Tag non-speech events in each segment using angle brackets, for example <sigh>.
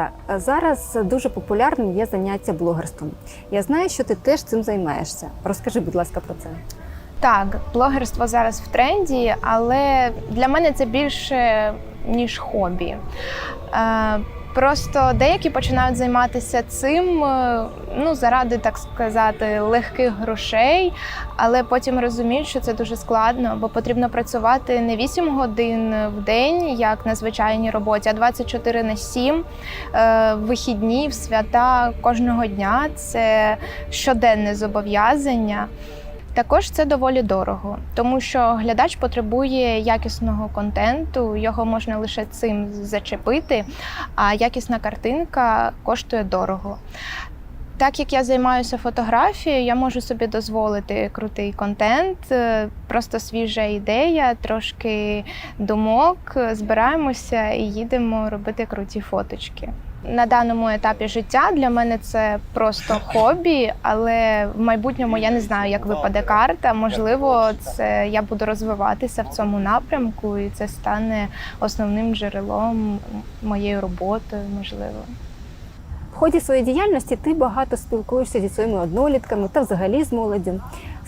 Юля, зараз дуже популярним є заняття блогерством. Я знаю, що ти теж цим займаєшся. Розкажи, будь ласка, про це. Так, блогерство зараз в тренді, але для мене це більше ніж хобі. Е, Просто деякі починають займатися цим е, ну, заради, так сказати, легких грошей, але потім розуміють, що це дуже складно, бо потрібно працювати не 8 годин в день, як на звичайній роботі, а 24 на 7, е, в вихідні, в свята кожного дня. Це щоденне зобов'язання. Також це доволі дорого, тому що глядач потребує якісного контенту, його можна лише цим зачепити, а якісна картинка коштує дорого. Так як я займаюся фотографією, я можу собі дозволити крутий контент, е, просто свіжа ідея, трошки думок, збираємося і їдемо робити круті фоточки. На даному етапі життя для мене це просто <laughs> хобі, але в майбутньому я не знаю, як випаде карта. Можливо, це я буду розвиватися в цьому напрямку, і це стане основним джерелом моєї роботи, можливо. В ході своєї діяльності ти багато спілкуєшся зі своїми однолітками та взагалі з молоддю.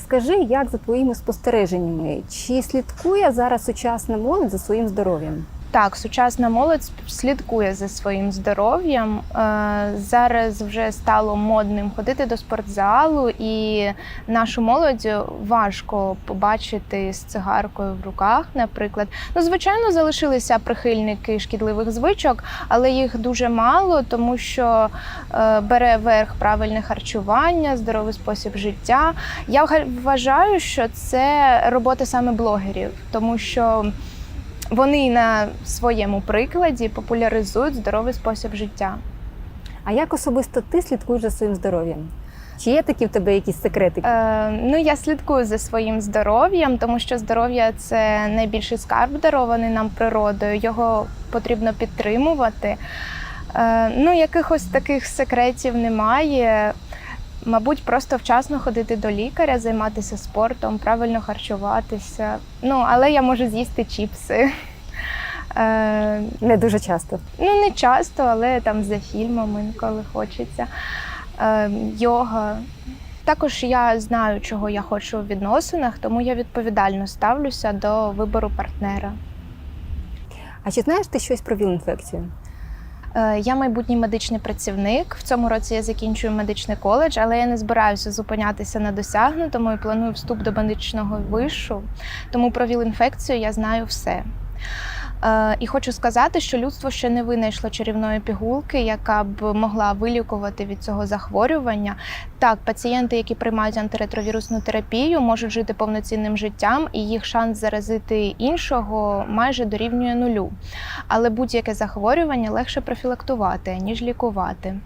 Скажи, як за твоїми спостереженнями, чи слідкує зараз сучасна молодь за своїм здоров'ям? Так, сучасна молодь слідкує за своїм здоров'ям. Е, Зараз вже стало модним ходити до спортзалу, і нашу молодь важко побачити з цигаркою в руках, наприклад. Ну, звичайно, залишилися прихильники шкідливих звичок, але їх дуже мало, тому що е, бере верх правильне харчування, здоровий спосіб життя. Я вважаю, що це робота саме блогерів, тому що. Вони на своєму прикладі популяризують здоровий спосіб життя. А як особисто ти слідкуєш за своїм здоров'ям? Чи є такі в тебе якісь секрети? Е, ну, я слідкую за своїм здоров'ям, тому що здоров'я це найбільший скарб, дарований нам природою. Його потрібно підтримувати. Е, ну, якихось таких секретів немає. Мабуть, просто вчасно ходити до лікаря, займатися спортом, правильно харчуватися. Ну, але я можу з'їсти чіпси. Е, Не дуже часто. Ну, не часто, але там за фільмами інколи хочеться. Е, йога. Також я знаю, чого я хочу у відносинах, тому я відповідально ставлюся до вибору партнера. А чи знаєш ти щось про ВІЛ-інфекцію? Е, Я майбутній медичний працівник. В цьому році я закінчую медичний коледж, але я не збираюся зупинятися на досягнутому і планую вступ до медичного вишу. Тому про ВІЛ-інфекцію я знаю все. Е, І хочу сказати, що людство ще не винайшло чарівної пігулки, яка б могла вилікувати від цього захворювання. Так, пацієнти, які приймають антиретровірусну терапію, можуть жити повноцінним життям, і їх шанс заразити іншого майже дорівнює нулю. Але будь-яке захворювання легше профілактувати, ніж лікувати.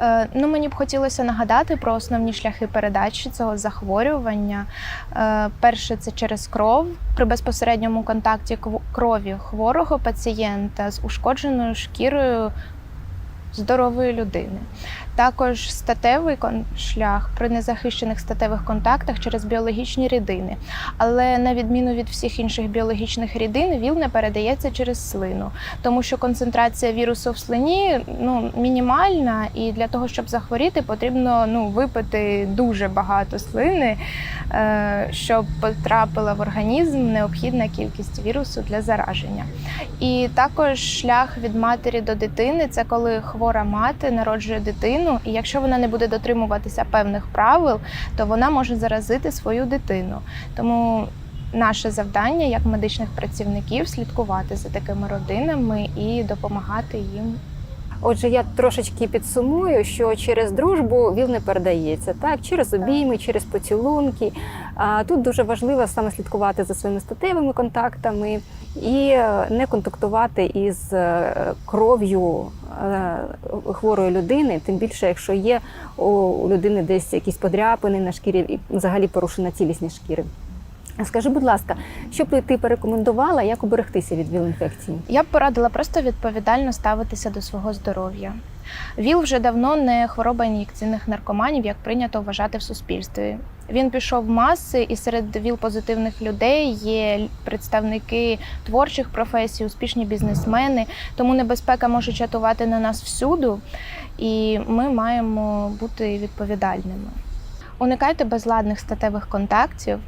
Е, Ну, мені б хотілося нагадати про основні шляхи передачі цього захворювання. Е, Перше це через кров при безпосередньому контакті крові хворого пацієнта з ушкодженою шкірою здорової людини. Також статевий шлях при незахищених статевих контактах через біологічні рідини. Але на відміну від всіх інших біологічних рідин, ВІЛ не передається через слину, тому що концентрація вірусу в слині ну, мінімальна, і для того, щоб захворіти, потрібно ну, випити дуже багато слини, е, щоб потрапила в організм необхідна кількість вірусу для зараження. І також шлях від матері до дитини це коли хвора мати народжує дитину, і якщо вона не буде дотримуватися певних правил, то вона може заразити свою дитину. Тому наше завдання як медичних працівників слідкувати за такими родинами і допомагати їм. Отже, я трошечки підсумую, що через дружбу ВІЛ не передається, так через обійми, через поцілунки. А тут дуже важливо саме слідкувати за своїми статевими контактами і е, не контактувати із е, кров'ю е, хворої людини, тим більше, якщо є у людини десь якісь подряпини на шкірі і взагалі порушена цілісність шкіри. Скажи, будь ласка, що б ти порекомендувала, як уберегтися від ВІЛ-інфекції? Я б порадила просто відповідально ставитися до свого здоров'я. ВІЛ вже давно не хвороба ін'єкційних наркоманів, як прийнято вважати в суспільстві. Він пішов в маси, і серед ВІЛ-позитивних людей є представники творчих професій, успішні бізнесмени. Тому небезпека може чатувати на нас всюду, і ми маємо бути відповідальними. Уникайте безладних статевих контактів.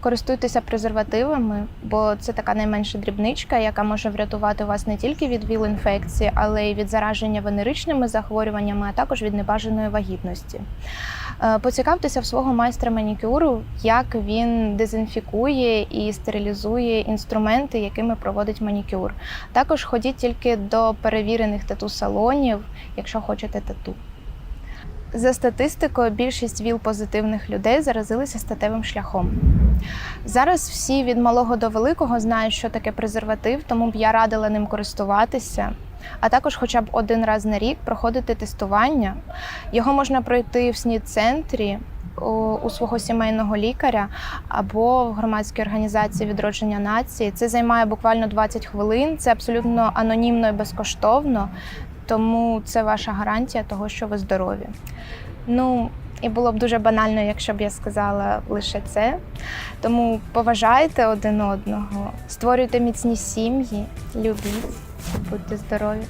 Користуйтеся презервативами, бо це така найменша дрібничка, яка може врятувати вас не тільки від ВІЛ-інфекції, але й від зараження венеричними захворюваннями, а також від небажаної вагітності. Е, Поцікавтеся в свого майстра манікюру, як він дезінфікує і стерилізує інструменти, якими проводить манікюр. Також ходіть тільки до перевірених тату-салонів, якщо хочете тату. За статистикою, більшість ВІЛ-позитивних людей заразилися статевим шляхом. Зараз всі від малого до великого знають, що таке презерватив, тому б я радила ним користуватися. А також хоча б один раз на рік проходити тестування. Його можна пройти в СНІД-центрі у свого сімейного лікаря або в громадській організації відродження нації. Це займає буквально 20 хвилин. Це абсолютно анонімно і безкоштовно, тому це ваша гарантія того, що ви здорові. Ну, і було б дуже банально, якщо б я сказала лише це. Тому поважайте один одного, створюйте міцні сім'ї, любіть, будьте здорові.